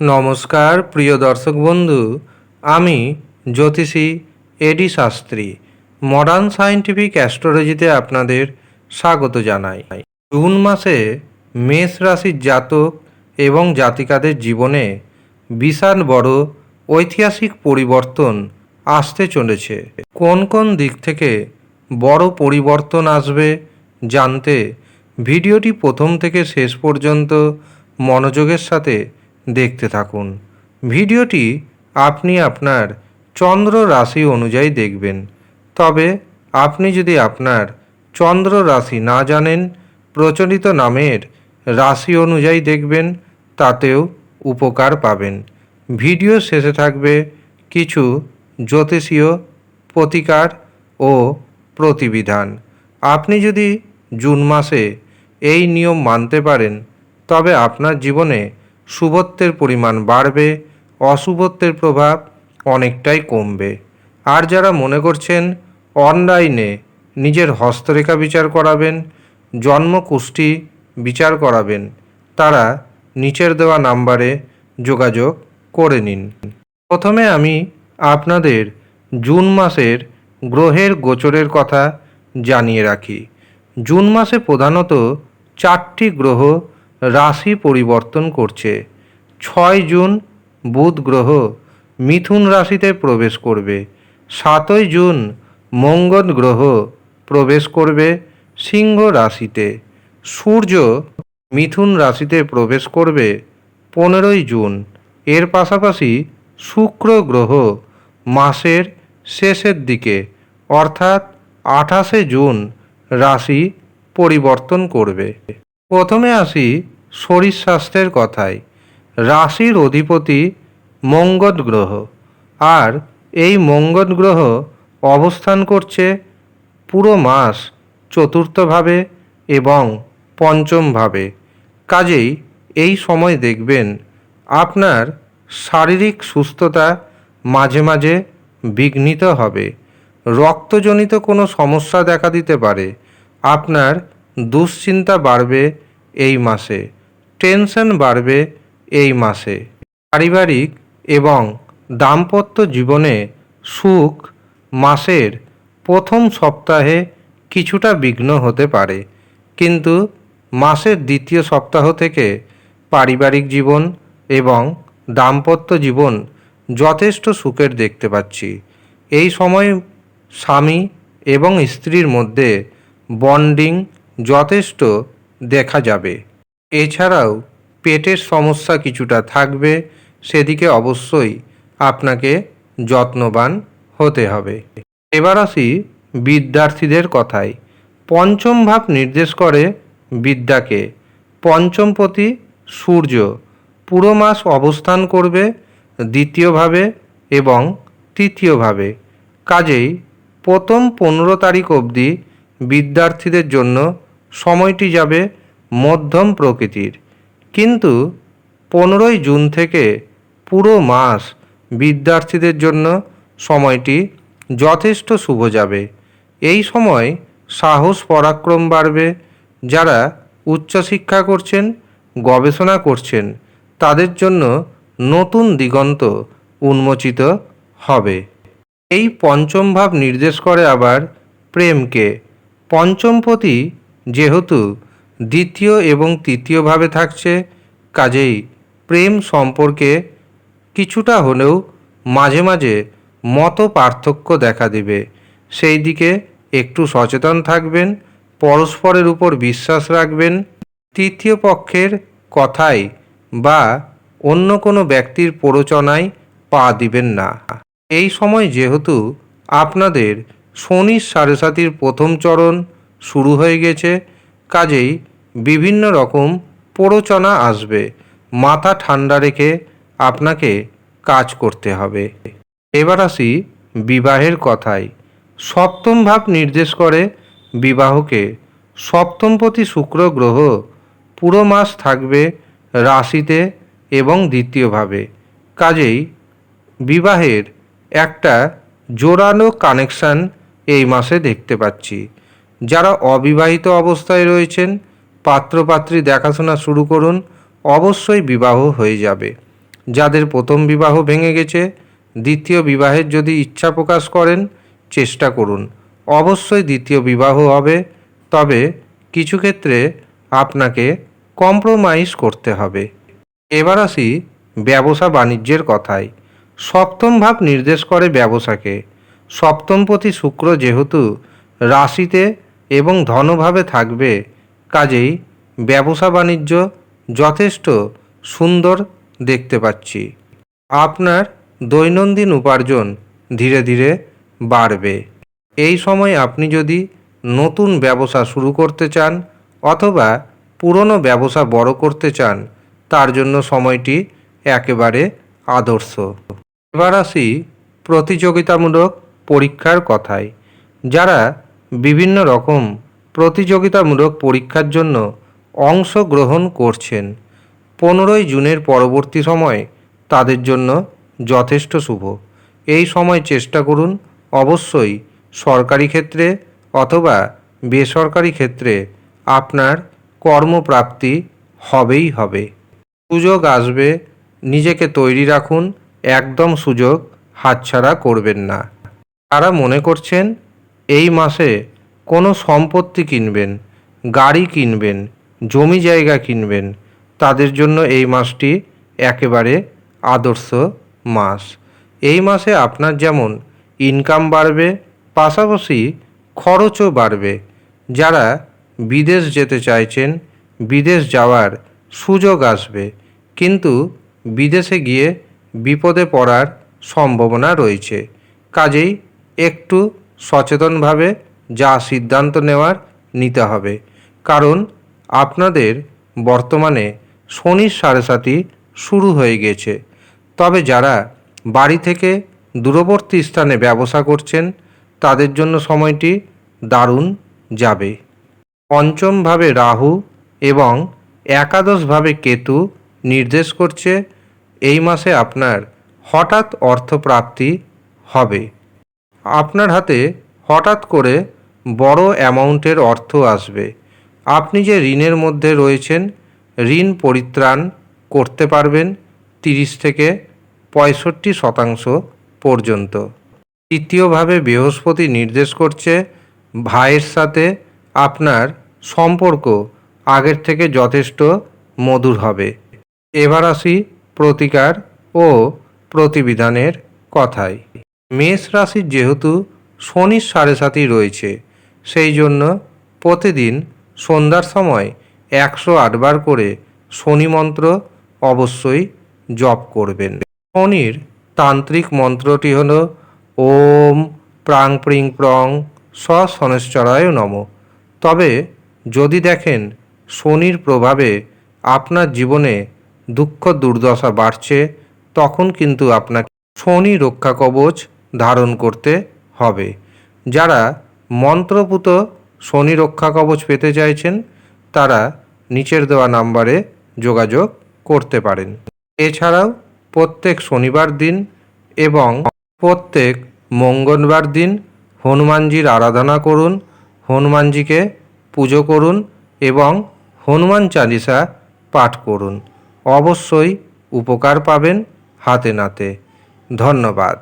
নমস্কার, প্রিয় দর্শক বন্ধু। আমি জ্যোতিষী এডি শাস্ত্রী মডার্ন সায়েন্টিফিক অ্যাস্ট্রোলজিতে আপনাদের স্বাগত জানাই। জুন মাসে মেষ রাশির জাতক এবং জাতিকাদের জীবনে বিশাল বড় ঐতিহাসিক পরিবর্তন আসতে চলেছে। কোন কোন দিক থেকে বড় পরিবর্তন আসবে জানতে ভিডিওটি প্রথম থেকে শেষ পর্যন্ত মনোযোগের সাথে দেখতে থাকুন। ভিডিওটি আপনি আপনার চন্দ্র রাশি অনুযায়ী দেখবেন। তবে আপনি যদি আপনার চন্দ্র রাশি না জানেন, প্রচলিত নামের রাশি অনুযায়ী দেখবেন, তাতেও উপকার পাবেন। ভিডিও শেষে থাকবে কিছু জ্যোতিষীয় প্রতিকার ও প্রতিবিধান। আপনি যদি জুন মাসে এই নিয়ম মানতে পারেন, তবে আপনার জীবনে শুভত্বের পরিমাণ বাড়বে, অশুভত্বের প্রভাব অনেকটাই কমবে। আর যারা মনে করছেন অনলাইনে নিজের হস্তরেখা বিচার করাবেন জন্মকুষ্ঠি বিচার করাবেন, তারা নিচের দেওয়া নাম্বারে যোগাযোগ করে নিন। প্রথমে আমি আপনাদের জুন মাসের গ্রহের গোচরের কথা জানিয়ে রাখি। জুন মাসে প্রধানত চারটি গ্রহ রাশি পরিবর্তন করছে। ছয় জুন, বুধ গ্রহ মিথুন রাশিতে প্রবেশ করবে। সাতই জুন, মঙ্গল গ্রহ প্রবেশ করবে সিংহ রাশিতে। সূর্য মিথুন রাশিতে প্রবেশ করবে পনেরোই জুন। এর পাশাপাশি শুক্র গ্রহ মাসের শেষের দিকে, অর্থাৎ আঠাশে জুন, রাশি পরিবর্তন করবে। প্রথমে আসি শরীর স্বাস্থ্যের কথায়। রাশির অধিপতি মঙ্গল গ্রহ। আর এই মঙ্গল গ্রহ অবস্থান করছে পুরো মাস চতুর্থভাবে এবং পঞ্চমভাবে। কাজেই এই সময় দেখবেন আপনার শারীরিক সুস্থতা মাঝে মাঝে বিঘ্নিত হবে। রক্তজনিত কোনো সমস্যা দেখা দিতে পারে। আপনার দুশ্চিন্তা বাড়বে এই মাসে। টেনশন বাড়বে এই মাসে। পারিবারিক এবং দাম্পত্য জীবনে সুখ মাসের প্রথম সপ্তাহে কিছুটা বিঘ্ন হতে পারে। কিন্তু মাসের দ্বিতীয় সপ্তাহ থেকে পারিবারিক জীবন এবং দাম্পত্য জীবন যথেষ্ট সুখের দেখতে পাচ্ছি। এই সময় স্বামী এবং স্ত্রীর মধ্যে বন্ডিং যথেষ্ট দেখা যাবে। এছাড়াও পেটের সমস্যা কিছুটা থাকবে, সেদিকে অবশ্যই আপনাকে যত্নবান হতে হবে। এবার আসি বিদ্যার্থীদের কথায়। পঞ্চম ভাব নির্দেশ করে বিদ্যাকে। পঞ্চমপতি সূর্য পুরো মাস অবস্থান করবে দ্বিতীয়ভাবে এবং তৃতীয়ভাবে কাজেই প্রথম পনেরো তারিখ অবধি বিদ্যার্থীদের জন্য সময়টি যাবে মধ্যম প্রকৃতির। কিন্তু পনেরোই জুন থেকে পুরো মাস বিদ্যার্থীদের জন্য সময়টি যথেষ্ট শুভ যাবে। এই সময় সাহস, পরাক্রম বাড়বে। যারা উচ্চশিক্ষা করছেন, গবেষণা করছেন, তাদের জন্য নতুন দিগন্ত উন্মোচিত হবে। এই পঞ্চম ভাব নির্দেশ করে আবার প্রেমকে। পঞ্চমপতি যেহেতু দ্বিতীয় এবং তৃতীয়ভাবে থাকছে, কাজেই প্রেম সম্পর্কে কিছুটা হলেও মাঝে মাঝে মত পার্থক্য দেখা দেবে। সেই দিকে একটু সচেতন থাকবেন, পরস্পরের উপর বিশ্বাস রাখবেন। তৃতীয় পক্ষের কথায় বা অন্য কোনো ব্যক্তির প্ররোচনায় পা দিবেন না। এই সময় যেহেতু আপনাদের শনির সাড়ে সাতির প্রথম চরণ শুরু হয়ে গেছে। কাজেই বিভিন্ন রকম প্ররোচনা আসবে। মাথা ঠান্ডা রেখে আপনাকে কাজ করতে হবে। এবার আসি বিবাহের কথায়। সপ্তম ভাব নির্দেশ করে বিবাহকে। সপ্তমপতি শুক্র গ্রহ পুরো মাস থাকবে রাশিতে এবং দ্বিতীয়ভাবে কাজেই বিবাহের একটা জোরালো কানেকশান এই মাসে দেখতে পাচ্ছি। যারা অবিবাহিত অবস্থায় রয়েছেন, পাত্রপাত্রী দেখাশোনা শুরু করুন, অবশ্যই বিবাহ হয়ে যাবে। যাদের প্রথম বিবাহ ভেঙে গেছে, দ্বিতীয় বিবাহের যদি ইচ্ছা প্রকাশ করেন, চেষ্টা করুন। অবশ্যই দ্বিতীয় বিবাহ হবে, তবে কিছু ক্ষেত্রে আপনাকে কম্প্রোমাইজ করতে হবে। এবার আসি ব্যবসা বাণিজ্যের কথায়। সপ্তম ভাব নির্দেশ করে ব্যবসাকে। সপ্তমপতি শুক্র যেহেতু রাশিতে এবং ধনভাবে থাকবে। কাজেই ব্যবসা বাণিজ্য যথেষ্ট সুন্দর দেখতে পাচ্ছি। আপনার দৈনন্দিন উপার্জন ধীরে ধীরে বাড়বে। এই সময় আপনি যদি নতুন ব্যবসা শুরু করতে চান অথবা পুরনো ব্যবসা বড় করতে চান, তার জন্য সময়টি একেবারে আদর্শ। এবার আসি প্রতিযোগিতামূলক পরীক্ষার কথায়। যারা বিভিন্ন রকম প্রতিযোগিতামূলক পরীক্ষার জন্য অংশগ্রহণ করছেন। পনেরোই জুনের পরবর্তী সময় তাদের জন্য যথেষ্ট শুভ। এই সময় চেষ্টা করুন অবশ্যই সরকারি ক্ষেত্রে অথবা বেসরকারি ক্ষেত্রে আপনার কর্মপ্রাপ্তি হবেই হবে। সুযোগ আসবে, নিজেকে তৈরি রাখুন, একদম সুযোগ হাতছাড়া করবেন না। তারা মনে করছেন এই মাসে কোনো সম্পত্তি কিনবেন, গাড়ি কিনবেন, জমি জায়গা কিনবেন, তাদের জন্য এই মাসটি একেবারে আদর্শ মাস। এই মাসে আপনার যেমন ইনকাম বাড়বে, পাশাপাশি খরচও বাড়বে। যারা বিদেশ যেতে চাইছেন, বিদেশ যাওয়ার সুযোগ আসবে। কিন্তু বিদেশে গিয়ে বিপদে পড়ার সম্ভাবনা রয়েছে। কাজেই একটু সচেতনভাবে যা সিদ্ধান্ত নেওয়ার নিতে হবে। কারণ আপনাদের বর্তমানে শনির সাড়ে সাতি শুরু হয়ে গেছে। তবে যারা বাড়ি থেকে দূরবর্তী স্থানে ব্যবসা করছেন, তাদের জন্য সময়টি দারুণ যাবে। পঞ্চমভাবে রাহু এবং একাদশভাবে কেতু নির্দেশ করছে, এই মাসে আপনার হঠাৎ অর্থপ্রাপ্তি হবে। আপনার হাতে হঠাৎ করে বড় অ্যামাউন্টের অর্থ আসবে। আপনি যে ঋণের মধ্যে রয়েছেন, ঋণ পরিত্রাণ করতে পারবেন তিরিশ থেকে পঁয়ষট্টি শতাংশ পর্যন্ত। তৃতীয়ভাবে বৃহস্পতি নির্দেশ করছে, ভাইয়ের সাথে আপনার সম্পর্ক আগের থেকে যথেষ্ট মধুর হবে। এবার আসি প্রতিকার ও প্রতিবিধানের কথায়। মেষ রাশির যেহেতু শনির সাড়ে সাথী রয়েছে, সেই জন্য প্রতিদিন সন্ধ্যার সময় একশো আটবার করে শনি মন্ত্র অবশ্যই জপ করবেন। শনির তান্ত্রিক মন্ত্রটি হল ওম প্রাং প্রিং প্রং স নম। তবে যদি দেখেন শনির প্রভাবে আপনার জীবনে দুঃখ দুর্দশা বাড়ছে, তখন কিন্তু আপনাকে শনি রক্ষা কবচ ধারণ করতে হবে। যারা মন্ত্রপুত শনি রক্ষা কবচ পেতে চাইছেন, তারা নিচের দেওয়া নাম্বারে যোগাযোগ করতে পারেন। এছাড়াও প্রত্যেক শনিবার দিন এবং প্রত্যেক মঙ্গলবার দিন হনুমানজির আরাধনা করুন, হনুমানজিকে পুজো করুন এবং হনুমান চালিসা পাঠ করুন। অবশ্যই উপকার পাবেন হাতে নাতে। ধন্যবাদ।